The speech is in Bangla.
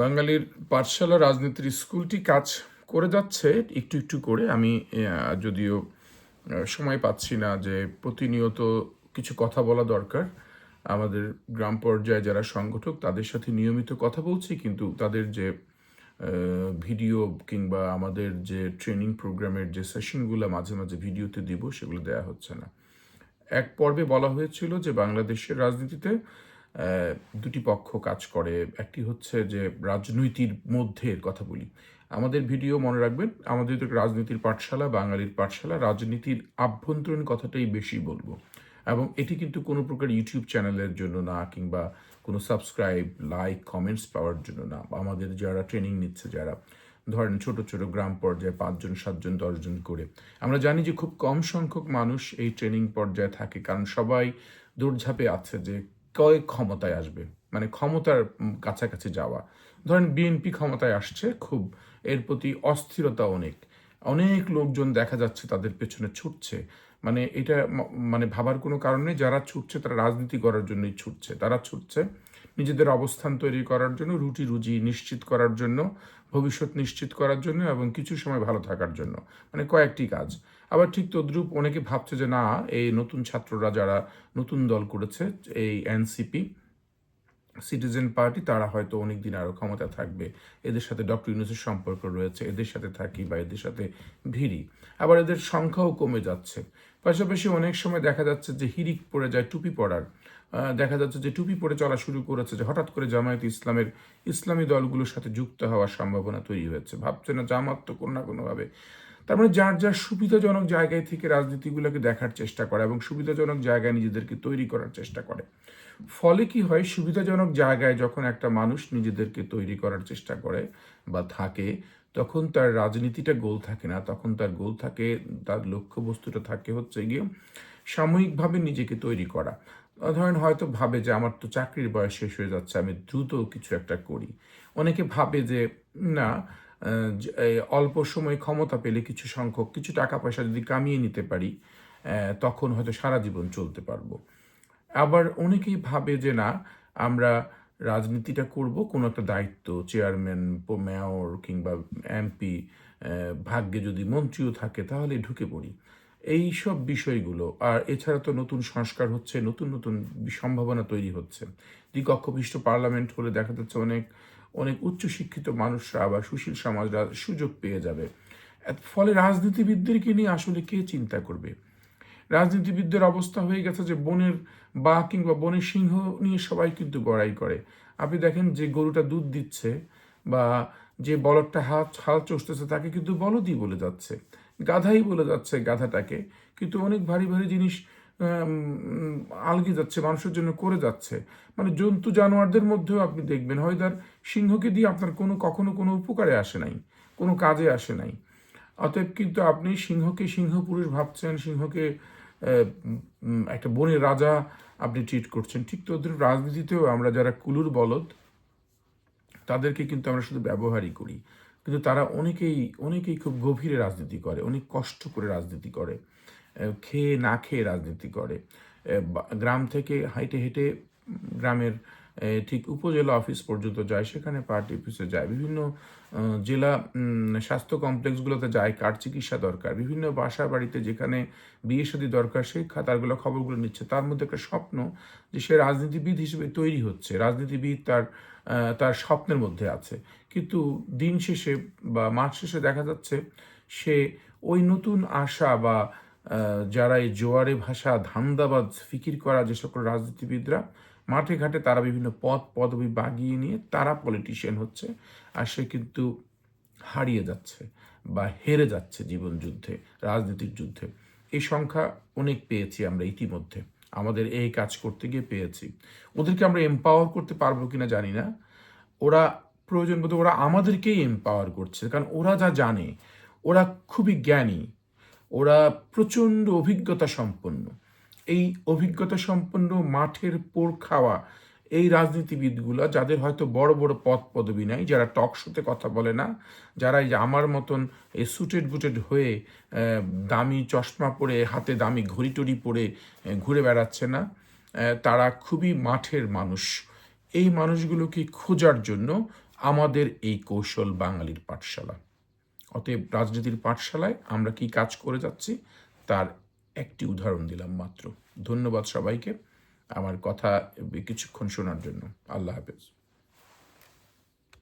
বাঙালির পাঠশালা রাজনীতির স্কুলটি কাজ করে যাচ্ছে, একটু একটু করে। আমি যদিও সময় পাচ্ছি না যে প্রতিনিয়ত কিছু কথা বলা দরকার। আমাদের গ্রাম পর্যায়ে যারা সংগঠক, তাদের সাথে নিয়মিত কথা বলছি, কিন্তু তাদের যে ভিডিও কিংবা আমাদের যে ট্রেনিং প্রোগ্রামের যে সেশনগুলো মাঝে মাঝে ভিডিওতে দিব, সেগুলো দেওয়া হচ্ছে না। এক পর্বে বলা হয়েছিল যে বাংলাদেশের রাজনীতিতে দুটি পক্ষ কাজ করে। একটি হচ্ছে যে রাজনীতির মধ্যে কথা বলি। আমাদের ভিডিও মনে রাখবেন, আমাদের তো রাজনীতির পাঠশালা, বাঙালির পাঠশালা, রাজনীতির আভ্যন্তরীণ কথাটাই বেশি বলব। এবং এটি কিন্তু কোনো প্রকার ইউটিউব চ্যানেলের জন্য না, কিংবা কোনো সাবস্ক্রাইব লাইক কমেন্টস পাওয়ার জন্য না। আমাদের যারা ট্রেনিং নিচ্ছে, যারা ধরেন ছোট ছোট গ্রাম পর্যায়ে পাঁচজন, সাতজন, দশজন করে, আমরা জানি যে খুব কম সংখ্যক মানুষ এই ট্রেনিং পর্যায়ে থাকে। কারণ সবাই দৌড়ঝাঁপে আছে যে কয় ক্ষমতায় আসবে মানে ক্ষমতার কাছাকাছি যাওয়া। ধরেন বিএনপি ক্ষমতায় আসছে খুব, এর প্রতি অস্থিরতা অনেক। অনেক লোকজন দেখা যাচ্ছে তাদের পেছনে ছুটছে। মানে এটা মানে ভাবার কোনো কারণ নেই, যারা ছুটছে তারা রাজনীতি করার জন্যই ছুটছে। তারা ছুটছে নিজেদের অবস্থান তৈরি করার জন্য, রুটি রুজি নিশ্চিত করার জন্য, ভবিষ্যৎ নিশ্চিত করার জন্য এবং কিছু সময় ভালো থাকার জন্য। মানে কয়েকটি কাজ। আবার ঠিক তদ্রূপ অনেকে ভাবছে যে না, এই নতুন ছাত্ররা যারা নতুন দল করেছে, এই এনসিপি সিটিজেন পার্টি তারা হয়তো অনেক দিন আরও ক্ষমতা থাকবে। এদের সাথে ডক্টর ইউনুসের সম্পর্ক রয়েছে, এদের সাথে থাকি বা এদের সাথে ভিড়ি। আবার এদের সংখ্যাও কমে যাচ্ছে। পাশাপাশি অনেক সময় দেখা যাচ্ছে যে হিরিক পড়ে যায়, টুপি পড়ার দেখা যাচ্ছে যে টুপি পরে চলা শুরু করেছে যে হঠাৎ করে জামায়াত ইসলামের ইসলামী দলগুলোর সাথে যুক্ত হওয়ার সম্ভাবনা তৈরি হয়েছে। ভাবছে না জামাত তো কোনো না কোনোভাবে তার মানে যার যার সুবিধাজনক জায়গায় থেকে রাজনীতিগুলোকে দেখার চেষ্টা করে এবং সুবিধাজনক জায়গায় নিজেদেরকে তৈরি করার চেষ্টা করে। ফলে কি হয়? সুবিধাজনক জায়গায় যখন একটা মানুষ নিজেদেরকে তৈরি করার চেষ্টা করে বা থাকে, তখন তার রাজনীতিটা গোল থাকে না। তখন তার গোল থাকে, তার লক্ষ্যবস্তুটা থাকে হচ্ছে গিয়ে সাময়িকভাবে নিজেকে তৈরি করা। ধরেন হয়তো ভাবে যে আমার তো চাকরির বয়স শেষ হয়ে যাচ্ছে, আমি দ্রুত কিছু একটা করি। অনেকে ভাবে যে, না অল্প সময় ক্ষমতা পেলে কিছু সংখ্যক, কিছু টাকা পয়সা যদি কামিয়ে নিতে পারি তখন হয়তো সারা জীবন চলতে পারব। আবার অনেকেই ভাবে যে, না, আমরা রাজনীতিটা করব, কোনো একটা দায়িত্ব, চেয়ারম্যান মেয়র কিংবা এমপি ভাগ্যে যদি মন্ত্রীও থাকে, তাহলে ঢুকে পড়ি। এই সব বিষয়গুলো, আর এছাড়া তো নতুন সংস্কার হচ্ছে, নতুন নতুন সম্ভাবনা তৈরি হচ্ছে। দ্বিকক্ষবিষ্ট পার্লামেন্ট হলে দেখা যাচ্ছে অনেক অনেক উচ্চশিক্ষিত মানুষরা বা সুশীল সমাজরা সুযোগ পেয়ে যাবে। ফলে রাজনীতিবিদদেরকে নিয়ে আসলে কে চিন্তা করবে? রাজনীতিবিদদের অবস্থা হয়ে গেছে যে বনের বা কিংবা বনের সিংহ নিয়ে সবাই কিন্তু বড়াই করে। আপনি দেখেন যে গরুটা দুধ দিচ্ছে বা যে বলদটা হাত হাল চষতেছে তাকে কিন্তু বলদই বলে যাচ্ছে। গাধাই বলে যাচ্ছে গাধাটাকে। কিন্তু অনেক ভারী ভারী জিনিস আলগে যাচ্ছে, মানুষের জন্য করে যাচ্ছে। মানে জন্তু জানোয়ারদের মধ্যেও আপনি দেখবেন হয়তো আর সিংহকে দিয়ে আপনার কোনো, কখনো কোনো উপকারে আসে নাই, কোনো কাজে আসে নাই। অতএব কিন্তু আপনি সিংহকে সিংহ পুরুষ ভাবছেন, সিংহকে একটা বনের রাজা আপনি ট্রিট করছেন। ঠিক তো ওদের রাজনীতিতেও আমরা যারা কুলুর বলদ, তাদেরকে কিন্তু আমরা শুধু ব্যবহারই করি। কিন্তু তারা অনেকেই অনেকেই খুব গভীরে রাজনীতি করে, অনেক কষ্ট করে রাজনীতি করে। খেয়ে না খেয়ে রাজনীতি করে। গ্রাম থেকে হাইটে হেঁটে গ্রামের ঠিক উপজেলা অফিস পর্যন্ত যায়, সেখানে পার্টি অফিসে যায়। বিভিন্ন জেলা স্বাস্থ্য কমপ্লেক্সগুলোতে যায়, কার চিকিৎসা দরকার। বিভিন্ন বাসা বাড়িতে যেখানে বিয়ে শাদী দরকার সেই খাতারগুলো খবরগুলো নিচ্ছে। তার মধ্যে একটা স্বপ্ন যে সে রাজনীতিবিদ হিসেবে তৈরি হচ্ছে। রাজনীতিবিদ তার তার স্বপ্নের মধ্যে আছে। কিন্তু দিন শেষে বা মাস শেষে দেখা যাচ্ছে সে ওই নতুন আশা বা যারা এই জোয়ারে ভাষা, ধান্দাবাজ ফিকির করা যে সকল রাজনীতিবিদরা, মাঠে ঘাটে তারা বিভিন্ন পদ, পদবি বাগিয়ে নিয়ে তারা পলিটিশিয়ান হচ্ছে আর সে কিন্তু হারিয়ে যাচ্ছে বা হেরে যাচ্ছে জীবন যুদ্ধে রাজনীতির যুদ্ধে। এই সংখ্যা অনেক পেয়েছি আমরা ইতিমধ্যে। আমাদের এই কাজ করতে গিয়ে পেয়েছি। ওদেরকে আমরা এম্পাওয়ার করতে পারব কিনা জানি না। ওরা প্রয়োজন বোধ ওরা আমাদেরকেই এম্পাওয়ার করছে। কারণ ওরা যা জানে, ওরা খুবই জ্ঞানী। ওরা প্রচণ্ড অভিজ্ঞতা সম্পন্ন। এই অভিজ্ঞতা সম্পন্ন মাঠের পোর খাওয়া এই রাজনীতিবিদগুলা, যাদের হয়তো বড় বড় পদ পদবি নাই, যারা টক শোতে কথা বলে না, যারা এই যে আমার মতন এই সুটেড বুটেড হয়ে দামি চশমা পরে, হাতে দামি ঘড়ি টড়ি পরে ঘুরে বেড়াচ্ছে না তারা খুবই মাঠের মানুষ। এই মানুষগুলোকে খোঁজার জন্য আমাদের এই কৌশল বাঙালির পাঠশালা। অতএব রাজনীতির পাঠশালায় আমরা কি কাজ করে যাচ্ছি, তার একটি উদাহরণ দিলাম মাত্র। ধন্যবাদ সবাইকে। আমার কথা কিছুক্ষণ শোনার জন্য। আল্লাহ হাফেজ।